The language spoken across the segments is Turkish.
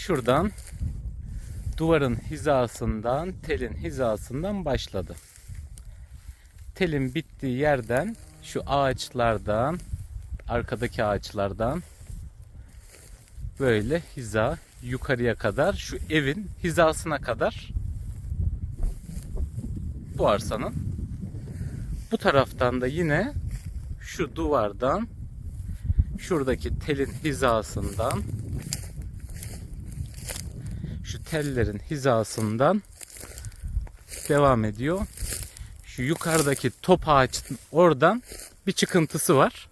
şuradan duvarın hizasından, telin hizasından başladı. Telin bittiği yerden şu ağaçlardan, arkadaki ağaçlardan böyle hiza yukarıya kadar şu evin hizasına kadar bu arsanın bu taraftan da yine şu duvardan şuradaki telin hizasından şu tellerin hizasından devam ediyor. Şu yukarıdaki top ağaç oradan bir çıkıntısı var.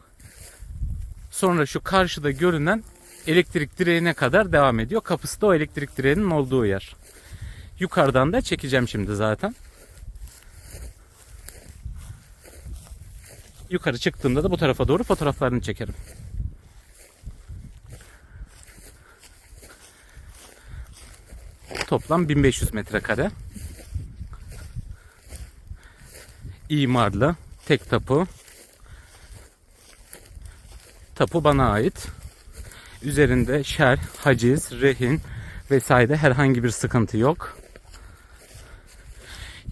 Sonra şu karşıda görünen elektrik direğine kadar devam ediyor. Kapısı da o elektrik direğinin olduğu yer. Yukarıdan da çekeceğim şimdi zaten. Yukarı çıktığımda da bu tarafa doğru fotoğraflarını çekerim. Toplam 1500 metrekare. İmarlı, tek tapu. Tapu bana ait. Üzerinde şer, haciz, rehin vesaire herhangi bir sıkıntı yok.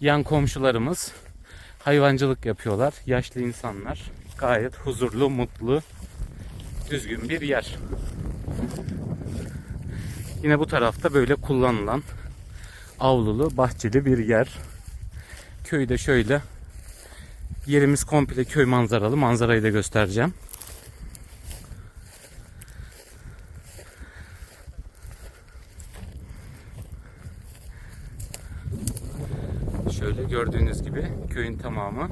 Yan komşularımız hayvancılık yapıyorlar. Yaşlı insanlar. Gayet huzurlu, mutlu, düzgün bir yer. Yine bu tarafta böyle kullanılan avlulu, bahçeli bir yer. Köyde şöyle yerimiz komple köy manzaralı. Manzarayı da göstereceğim. Şöyle gördüğünüz gibi köyün tamamı